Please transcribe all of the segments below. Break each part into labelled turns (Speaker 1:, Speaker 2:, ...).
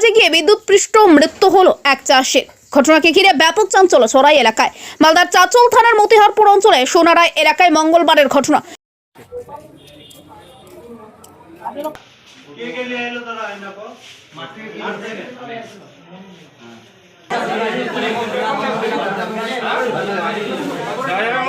Speaker 1: কাজে গিয়ে বিদ্যুৎ পৃষ্ঠ মৃত্যু হলো এক চাষের ঘটনাকে ঘিরে ব্যাপক চাঞ্চল্য সরাই এলাকায়। মালদার চাচল থানার মতিহারপুর অঞ্চলে সোনারায় এলাকায় মঙ্গলবারের ঘটনা। বিদ্যুৎ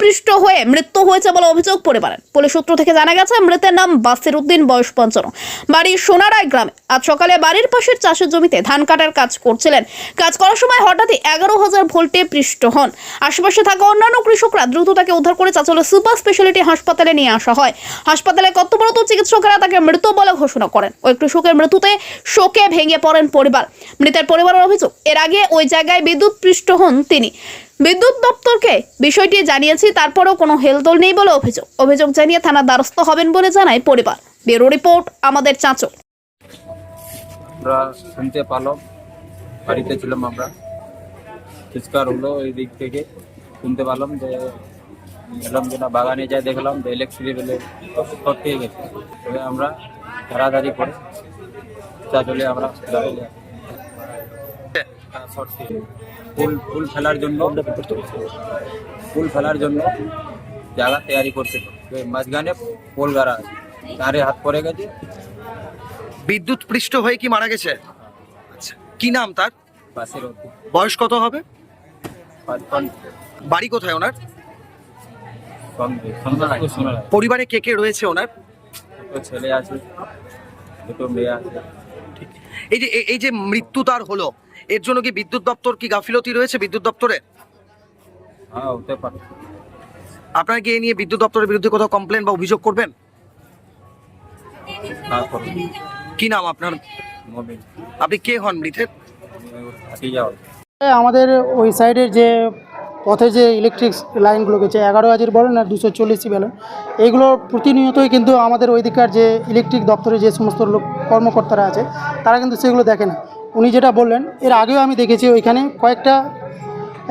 Speaker 1: পৃষ্ঠ হয়ে মৃত্যু হয়েছে বলে অভিযোগ পরিবারের পুলিশ সূত্র থেকে জানা গেছে, মৃতের নাম বাসির উদ্দিন বয়স পঞ্চান্ন। বাড়ি সোনারায় গ্রামে। আজ সকালে বাড়ির পাশের চাষের জমিতে ধান কাটার কাজ করছিলেন। কাজ করার সময় হঠাৎই এগারো হাজার ভোল্টে পৃষ্ঠ হন। আশেপাশে থাকা অন্যান্য কৃষকরা দ্রুত তাকে উদ্ধার করে চাচলের সুপার স্পেশালিটি হাসপাতালে নিয়ে আসা হয়। হাসপাতালে কর্তব্যরত চিকিৎসকেরা তাকে মৃত বলে ঘোষণা করেন। ওই কৃষকের মৃত্যুতে শোকে ভেঙে পড়েন পরিবার। মৃতের পরিবারের অভিযোগ, এর আগে ওই জায়গায় বিদ্যুৎ পৃষ্ঠ হন তিনি। বিদ্যুৎ দপ্তরকে বিষয়টি জানিয়েছি, তারপরেও কোনো হেলদোল নেই বলে অভিযোগ। অভিযোগ জানিয়ে থানার দ্বারস্থ হবেন বলে জানায় পরিবার। ব্যুরো রিপোর্ট, আমাদের চাঁচল।
Speaker 2: আমরা শুনতে পারলাম বাড়িতে ছিলাম আমরা। চিৎকার হলো এই দিক থেকে। শুনতে পারলাম যে, এলাম যে না, বাগানে যাই দেখলাম যে ইলেকট্রিক বেলে শর্ট হয়ে গেছে। আমরা ধারাধারি করে চা চলে আমরা শর্ট ফুল ফুল ফেলার জন্য ফুল ফেলার জন্য জায়গা তৈরি করছিল। মাঝখানে পোল গাড়া আছে। তারে হাত পড়ে গেছে।
Speaker 3: বিদ্যুৎ পৃষ্ঠ হয়ে কি মারা গেছে? আচ্ছা। কি নাম তার?
Speaker 2: বাসের
Speaker 3: বয়স কত হবে? বাড়ি কোথায় ওনার? পরিবারে কে কে রয়েছে ওনার?
Speaker 2: ছেলে আছে দুটো মেয়ে আছে।
Speaker 3: এই যে এই যে মৃত্যু তার হলো এর জন্য কি বিদ্যুৎ দপ্তর কি গাফিলতি রয়েছে বিদ্যুৎ দপ্তরে?
Speaker 2: হ্যাঁ হতে পারে।
Speaker 3: আপনারা কি এ নিয়ে বিদ্যুৎ দপ্তরের বিরুদ্ধে কোথাও কমপ্লেন বা অভিযোগ করবেন?
Speaker 2: তারপর
Speaker 3: কি নাম আপনার?
Speaker 2: মোবিল
Speaker 3: আপনি কে হন মৃতের?
Speaker 2: যাওয়া
Speaker 4: আমাদের ওই সাইডের যে পথে যে ইলেকট্রিক লাইনগুলো গেছে এগারো হাজার বলেন আর দুশো চল্লিশই বলেন এইগুলো প্রতিনিয়তই কিন্তু আমাদের ওইদিকার যে ইলেকট্রিক দপ্তরে যে সমস্ত লোক কর্মকর্তারা আছে তারা কিন্তু সেগুলো দেখে না। উনি যেটা বললেন এর আগেও আমি দেখেছি ওইখানে কয়েকটা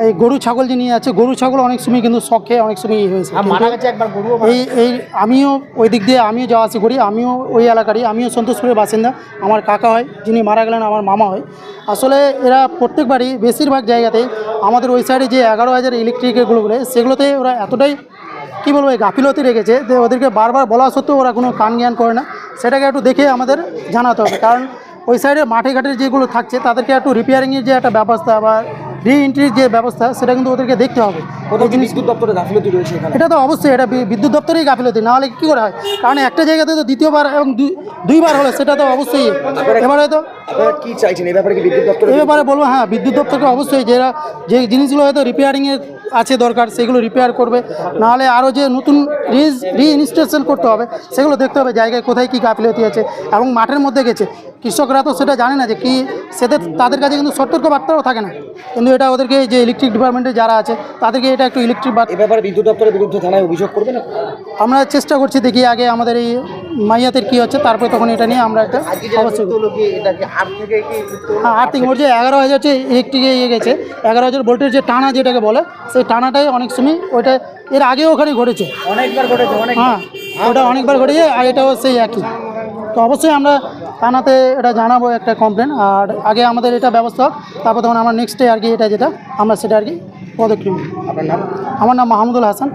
Speaker 4: এই গরু ছাগল যে নিয়ে আছে গরু ছাগল অনেক সময় কিন্তু শখে অনেক সময় ইয়ে হয়েছে এই এই আমিও ওই দিক দিয়ে আমিও যাওয়া আসি করি আমিও ওই এলাকারই আমিও সন্তোষপুরের বাসিন্দা আমার কাকা হয় যিনি মারা গেলেন আমার মামা হয়। আসলে এরা প্রত্যেকবারই বেশিরভাগ জায়গাতেই আমাদের ওই সাইডে যে এগারো হাজার ইলেকট্রিকগুলো বলে সেগুলোতে ওরা এতটাই কী বলব গাফিলতি রেখেছে যে ওদেরকে বারবার বলা সত্ত্বেও ওরা কোনো কান জ্ঞান করে না। সেটাকে একটু দেখে আমাদের জানাতে হবে কারণ ওই সাইডে মাঠে ঘাটের যেগুলো থাকছে তাদেরকে একটু রিপেয়ারিংয়ের যে একটা ব্যবস্থা বা রি এন্ট্রির যে ব্যবস্থা সেটা কিন্তু ওদেরকে দেখতে হবে।
Speaker 3: বিদ্যুৎ দপ্তরে গাফিলতি রয়েছে
Speaker 4: এটা তো অবশ্যই এটা বিদ্যুৎ দপ্তরেই গাফিলতি না হলে কী করে হয়? কারণ একটা জায়গাতে তো দ্বিতীয়বার এবং দুই- দুইবার হলে সেটা তো অবশ্যই। এবারে
Speaker 3: কি চাইছেন? এই ব্যাপারে বিদ্যুৎ দপ্তরে
Speaker 4: এই ব্যাপারে বলব হ্যাঁ বিদ্যুৎ দপ্তরকে অবশ্যই যে জিনিসগুলো হয়তো রিপেয়ারিংয়ের আছে দরকার সেগুলো রিপেয়ার করবে। নাহলে আরও যে নতুন রিজ রিইনস্টেশন করতে হবে সেগুলো দেখতে হবে জায়গায় কোথায় কী গাফিলতি আছে এবং মাঠের মধ্যে গেছে। কৃষকরা তো সেটা জানে না যে কি সেদের তাদের কাছে কিন্তু সতর্ক বার্তাও থাকে না। কিন্তু এটা ওদেরকে যে ইলেকট্রিক ডিপার্টমেন্টে যারা আছে তাদেরকে এটা একটু ইলেকট্রিক
Speaker 3: ব্যাপারে বিদ্যুৎ দপ্তরের বিরুদ্ধে থানায় অভিযোগ করবেন
Speaker 4: আমরা চেষ্টা করছি দেখি আগে আমাদের এই মাইয়াতের কী হচ্ছে তারপরে তখন এটা নিয়ে আমরা একটা অবশ্যই হ্যাঁ আর্থিক ওর যে এগারো হাজার যে ইলেকট্রিকে ইয়ে গেছে এগারো হাজার ভোল্টের যে টানা যেটাকে বলে সেই টানাটাই অনেক সময় ওইটা এর আগেও ওখানে ঘটেছে। অনেকবার ঘটেছে অনেক। হ্যাঁ ওটা অনেকবার ঘটেছে আর এটাও সেই একই। তো অবশ্যই আমরা থানাতে এটা জানাব একটা কমপ্লেন আর আগে আমাদের এটা ব্যবস্থা হোক তারপর তখন আমরা নেক্সট ডে আর কি এটা যেটা আমরা সেটা আর কি পদক্ষেপ নিই। আমার নাম মাহমুদুল হাসান।